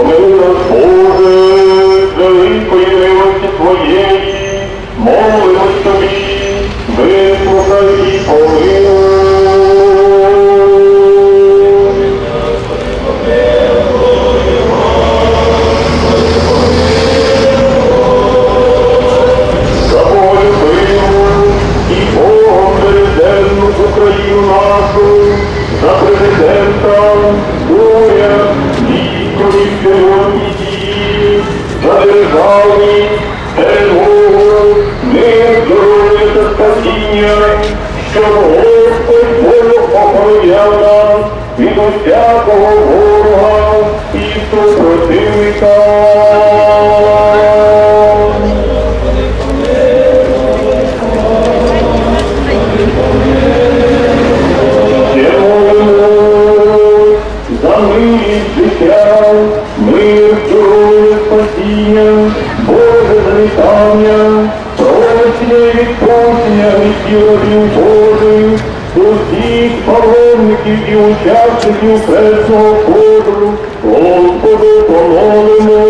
Помилуй нас, Боже, з великої милості Твоєї, молимось Тобі, державні, Богу, мир, здоров'я та спасіння, щоб Господь Бог охороняв нас від усякого ворога і супротивника. І учасників Хресного ходу, Господу помолимось.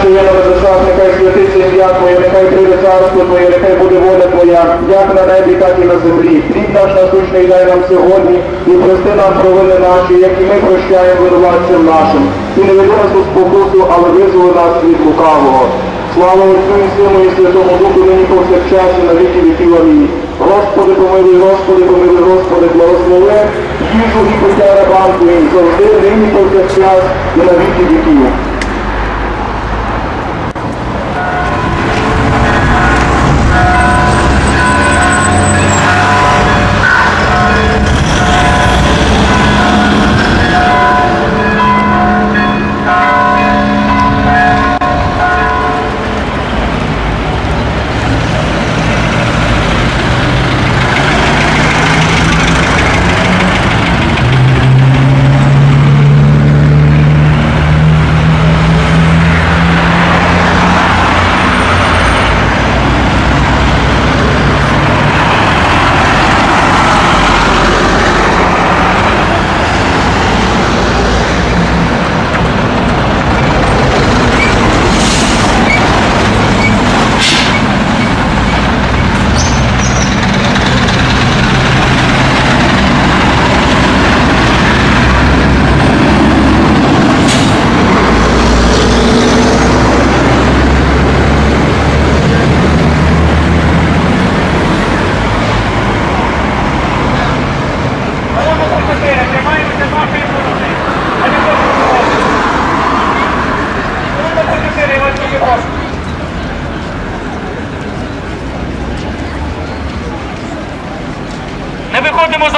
що на небесах, нехай святиться ім'я Твоє, нехай прийде царство Твоє, нехай буде воля Твоя, як на небі, так і на землі. Хліб наш насущний дай нам сьогодні, і прости нам провини наші, як і ми прощаємо винуватцям нашим. І не веди нас у спокусу, але визволи нас від лукавого. Слава Отцю і Сину і Святому Духу, нині повсякчас і на віки віків. Амінь. Господи, помилуй, Господи, помилуй, Господи, благослови їжу і пиття рабам Твоїм, завжди, нині повсякчас і на віки віків.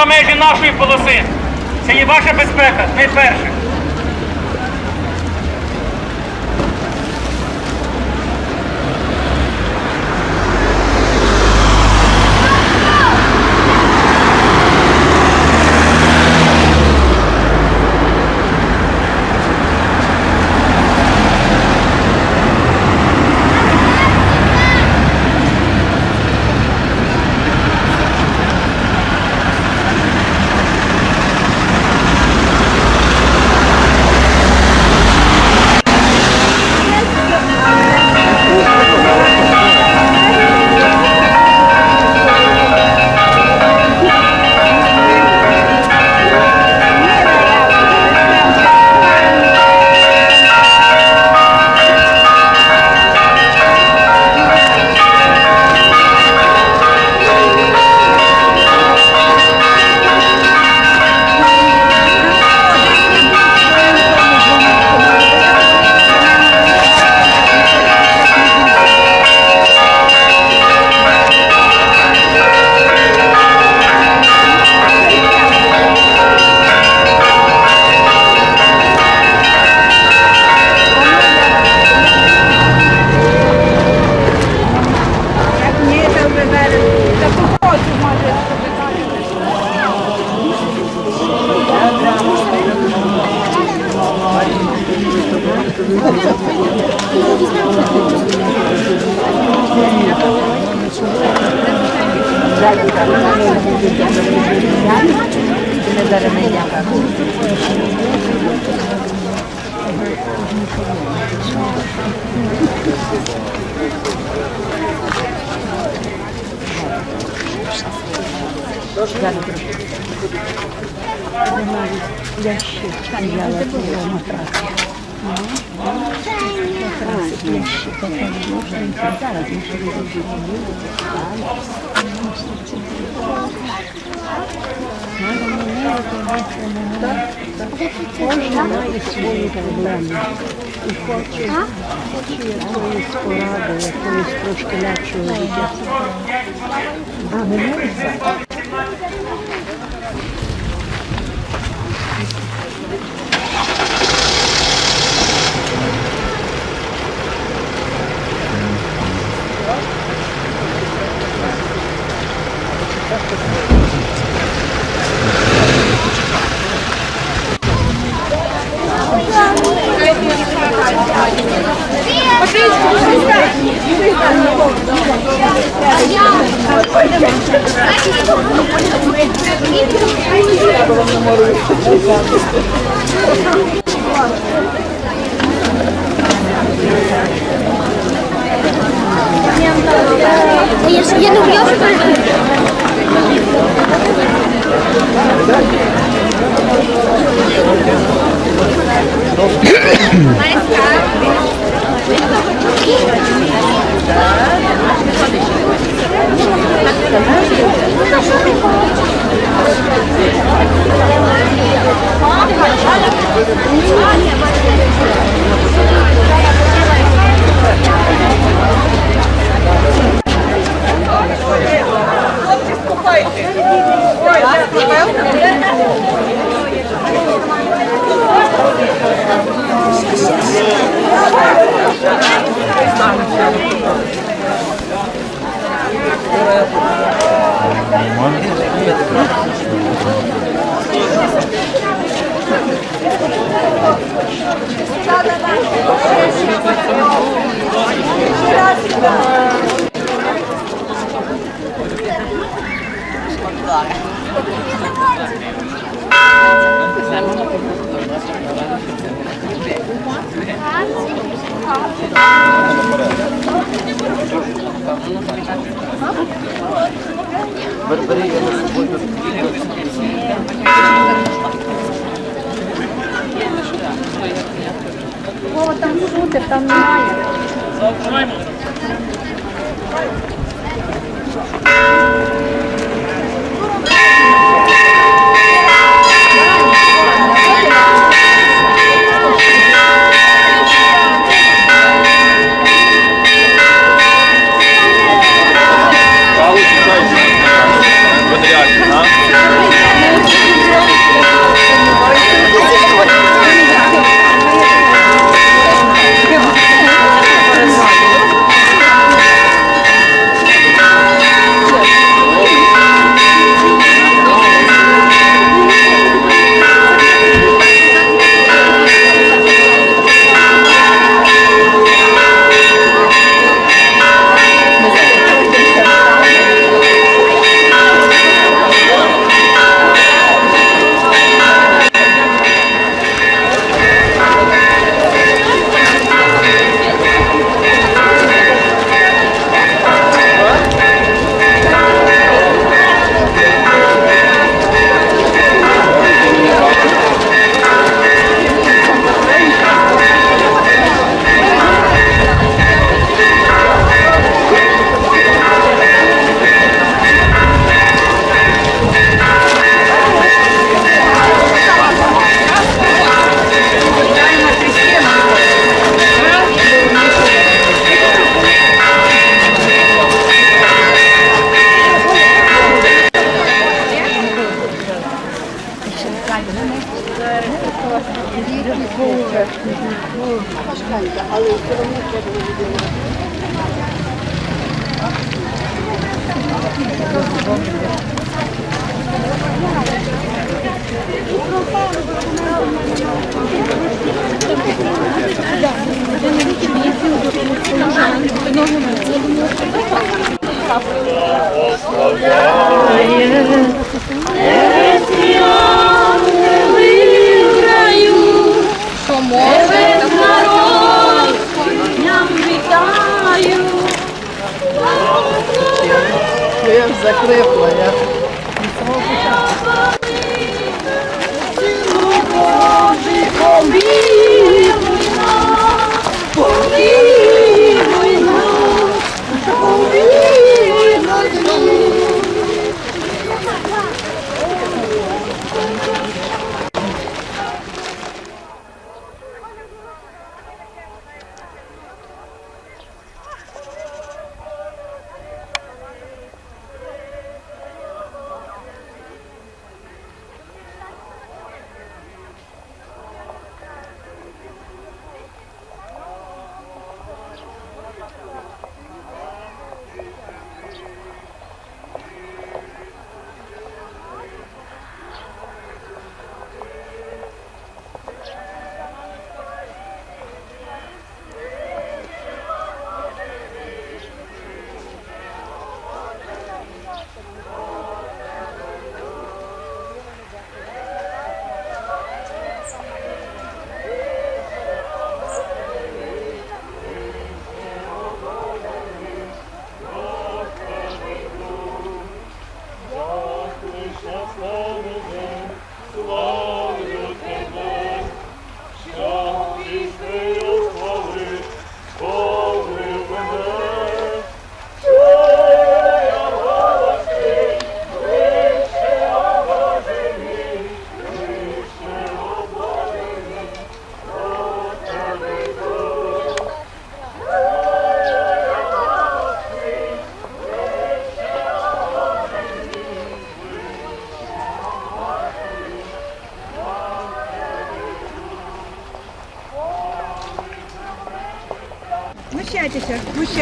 Межі нашої полоси. Це є ваша безпека, ми Ні, Я ще стояла в матрасі. Кожен має свої проблеми. І хоче, хоче якоїсь трошки легшого життя. Я, ж- я не я вже перейду. О, Там шутер, там немає.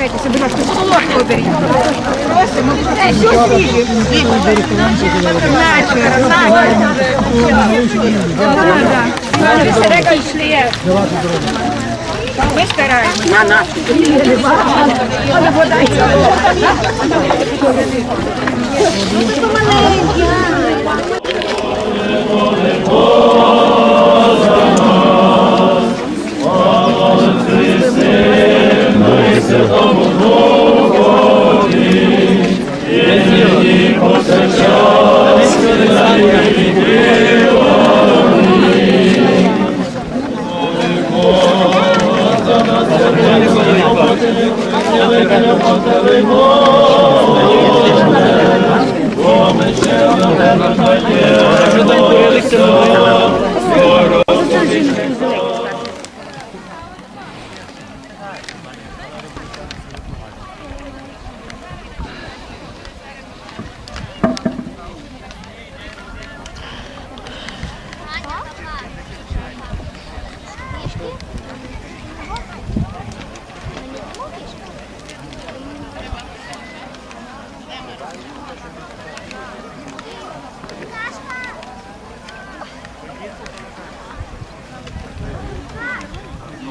Вмощайтеся, будь ласка, солодко беріть. Е. Ми стараємося. На нас. Скоро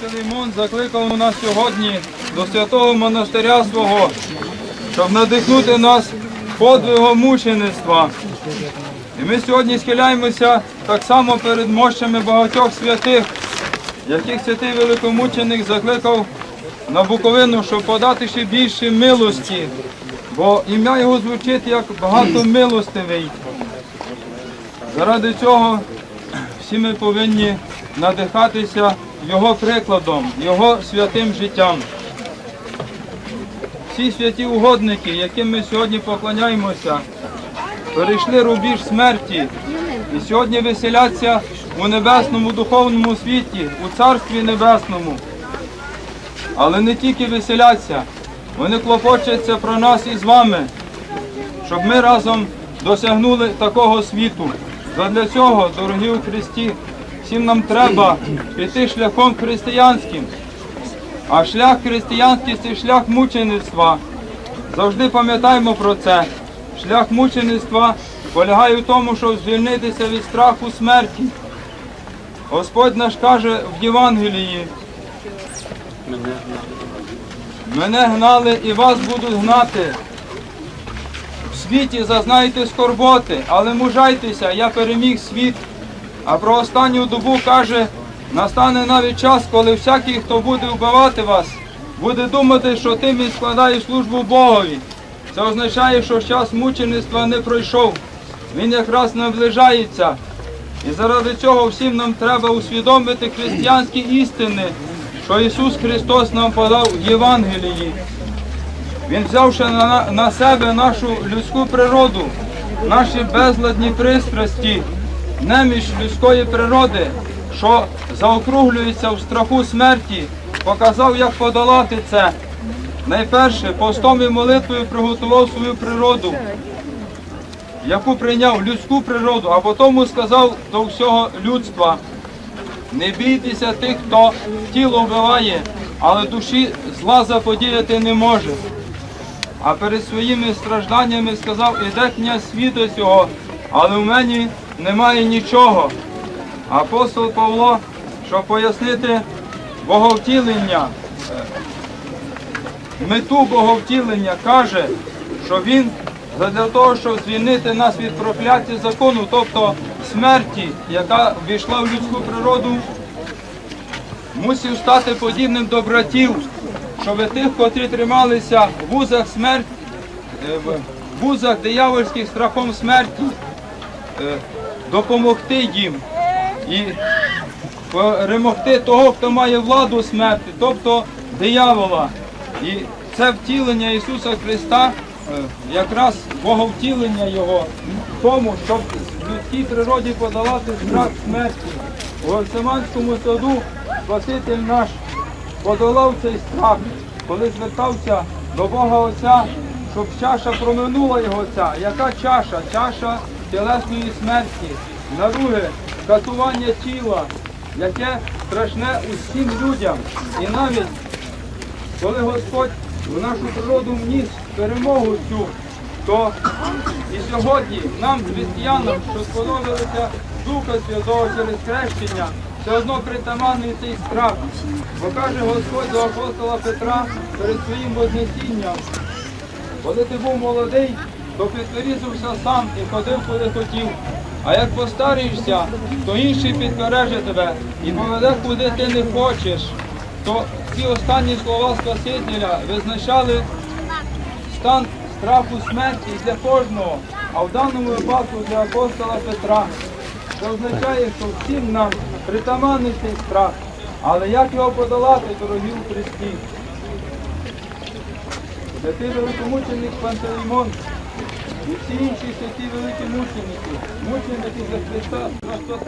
Філімон закликав нас сьогодні до святого монастиря свого, щоб надихнути нас подвигом мучеництва. І ми сьогодні схиляємося так само перед мощами багатьох святих, яких святий великомученик закликав на Буковину, щоб подати ще більше милості, бо ім'я його звучить як багатомилостивий. Заради цього всі ми повинні надихатися Його прикладом, Його святим життям. Всі святі угодники, яким ми сьогодні поклоняємося, перейшли рубіж смерті і сьогодні веселяться у небесному духовному світі, у Царстві Небесному. Але не тільки веселяться, вони клопочаться про нас і з вами, щоб ми разом досягнули такого світу. Для цього, дорогі у Христі, всім нам треба піти шляхом християнським. А шлях християнський це шлях мучеництва. Завжди пам'ятаємо про це. Шлях мучеництва полягає в тому, щоб звільнитися від страху смерті. Господь наш каже в Євангелії. Мене гнали і вас будуть гнати. Світі зазнаєте скорботи, але мужайтеся, я переміг світ. А про останню добу каже, настане навіть час, коли всякий, хто буде вбивати вас, буде думати, що тим він складає службу Богові. Це означає, що час мучеництва не пройшов. Він якраз наближається. І заради цього всім нам треба усвідомити християнські істини, що Ісус Христос нам подав в Євангелії. Він взявши на, на себе нашу людську природу, наші безладні пристрасті, неміч людської природи, що заокруглюється в страху смерті, показав, як подолати це. Найперше, постом і молитвою приготував свою природу, яку прийняв людську природу, а потім сказав до всього людства. Не бійтеся тих, хто тіло вбиває, але душі зла заподіяти не може. А перед своїми стражданнями сказав, іде князь світу цього, але в мені немає нічого. Апостол Павло, щоб пояснити боговтілення, мету боговтілення, каже, що він для того, щоб звільнити нас від прокляття закону, тобто смерті, яка війшла в людську природу, мусив стати подібним до братів, щоб тих, котрі трималися в вузах смерті, е, в вузах диявольських страхом смерті, е, допомогти їм і перемогти того, хто має владу смерті, тобто диявола. І це втілення Ісуса Христа, е, якраз боговтілення Його в тому, щоб в людській природі подолати страх смерті. У Гефсиманському саду Спаситель наш подолав цей страх, коли звертався до Бога Отця, щоб чаша проминула його ця. Яка чаша? Чаша тілесної смерті. Друге, катування тіла, яке страшне усім людям. І навіть коли Господь в нашу природу вніс перемогу цю, то і сьогодні нам, християнам, що сподобалися Духа Святого через хрещення, все одно притаманний цей страх. Бо каже Господь до апостола Петра перед своїм вознесінням, коли ти був молодий, то підперізився сам і ходив, куди хотів. А як постарієшся, то інший підкореже тебе і поведе, куди ти не хочеш. То ці останні слова Спасителя визначали стан страху смерті для кожного, а в даному випадку для апостола Петра. Це означає, що всім нам притаманний цей страх. Але як його подолати, дорогі у Христі? Святий великомученик Пантелеймон і всі інші святі великі мученики, мученики за Христа на 100